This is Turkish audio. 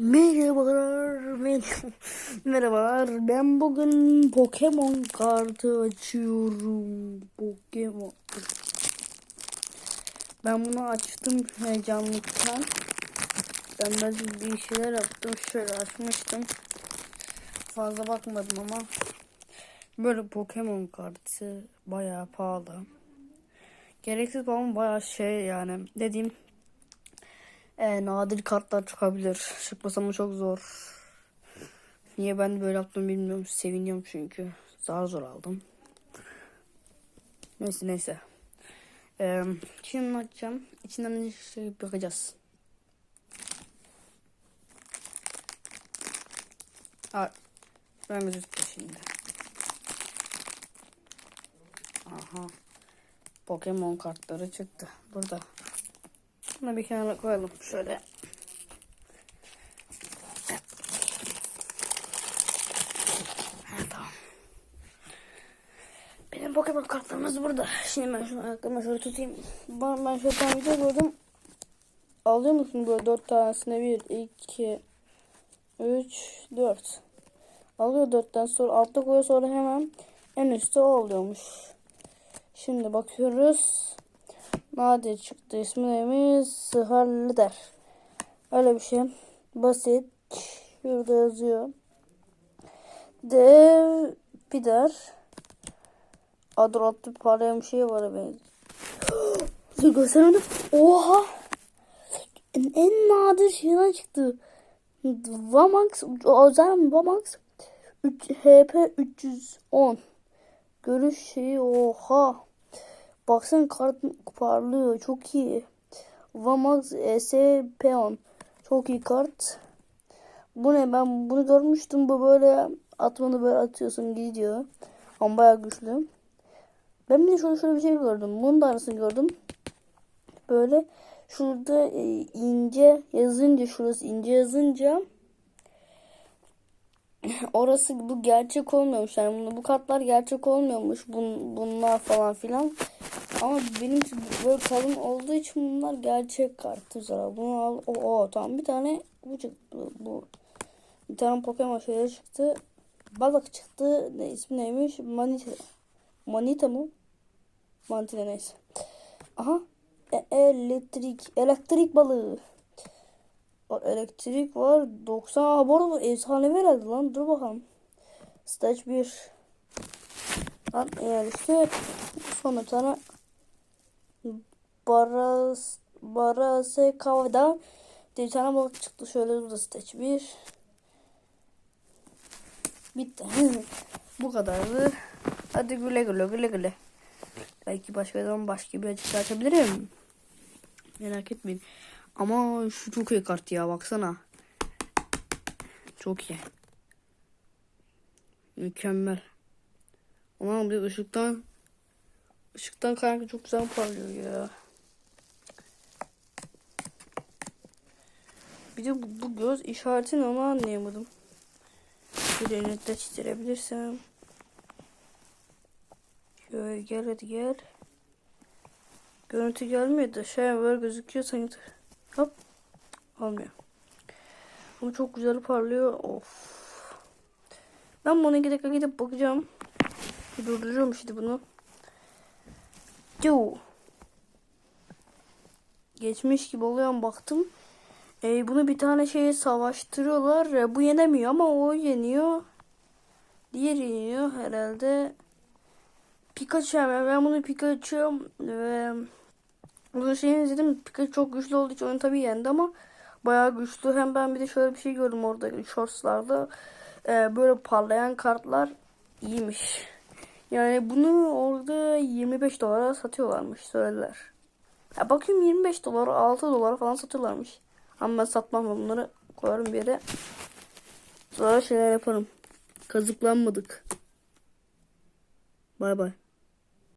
Merhabalar, mer- merhabalar. Ben bugün Pokemon kartı açıyorum. Pokemon. Ben bunu açtım heyecanlıktan. Ben biraz bir şeyler yaptım. Şöyle açmıştım. Fazla bakmadım ama. Böyle Pokemon kartı bayağı pahalı. Gereksiz ama bayağı şey yani. Dediğim e, nadir kartlar çıkabilir. Çıkmasa mı çok zor. Niye ben de böyle yaptım bilmiyorum. Seviniyorum çünkü. Zar zor aldım. Neyse neyse. Ee, şimdi açacağım. İçinden ne şey bakacağız. Ha, ben gözüktü şimdi. Aha. Pokemon kartları çıktı. Burada. Bunu bir kenara koyalım. Şöyle. Benim Pokemon kartlarımız burada. Şimdi ben şunu ayaklarıma şöyle tutayım. Ben, ben şöyle tane video gördüm. Alıyor musun böyle dört tanesine? Bir, iki, üç, dört. Alıyor dörtten sonra altta koyuyor sonra hemen en üstte oluyormuş. Şimdi bakıyoruz. Nadir çıktı. İsmi neymiş? Sıhar Lider. Öyle bir şey. Basit. Şurada yazıyor. Dev Pider. Adı attı parlayan bir şey var. Dur göstermedim. Oha. En, en nadir şeyden çıktı. Vamax. Özel Vamax. 3, HP 310. Görüş şeyi oha. Baksana kart parlıyor. Çok iyi. Vamax ES Peon. Çok iyi kart. Bu ne? Ben bunu görmüştüm. Bu böyle atmanı böyle atıyorsun gidiyor. Ama bayağı güçlü. Ben bir de şöyle şöyle bir şey gördüm. Bunun da arasını gördüm. Böyle şurada e, ince yazınca şurası ince yazınca orası bu gerçek olmuyormuş. Yani bunu, bu kartlar gerçek olmuyormuş. Bun, bunlar falan filan. Ama benim böyle kalın olduğu için bunlar gerçek kart. Güzel. Bunu al. O, o tamam bir tane bu çıktı. Bu. Bir tane Pokemon şeyleri çıktı. Balık çıktı. Ne ismi neymiş? Manita. Manita mı? Manita neyse. Aha. E, elektrik. Elektrik balığı. O elektrik var. 90. Aa, bu arada efsane herhalde lan. Dur bakalım. Stage 1. Lan işte sonra tane Baras Barase Kavada bir tane balık çıktı. Şöyle burada stage 1. Bitti. Bu kadardı. Hadi güle güle güle güle. Belki başka zaman başka bir açık açabilirim. Merak etmeyin. Ama şu çok iyi kart ya baksana. Çok iyi. Mükemmel. Ama bir ışıktan ışıktan kaynaklı çok güzel parlıyor ya. Bir de bu, bu göz işaretini ama anlayamadım. Bir nette çizebilirsem. Şöyle gel hadi gel. Görüntü gelmiyor da şey böyle gözüküyor sanki. Hop. Olmuyor. Ama çok güzel parlıyor. Of. Ben bunu iki dakika gidip bakacağım. Durduruyorum işte bunu. Yo. Geçmiş gibi oluyor baktım. E, bunu bir tane şeye savaştırıyorlar. E, bu yenemiyor ama o yeniyor. Diğer yeniyor herhalde. Pikachu ben bunu Pikachu ve bunu şeyini izledim. Pikachu çok güçlü olduğu için onu tabii yendi ama bayağı güçlü. Hem ben bir de şöyle bir şey gördüm orada shortslarda. Ee, böyle parlayan kartlar iyiymiş. Yani bunu orada 25 dolara satıyorlarmış söylediler. Ya bakıyorum 25 dolar 6 dolara falan satıyorlarmış. Ama ben satmam bunları koyarım bir yere. Sonra şeyler yaparım. Kazıklanmadık. Bay bay.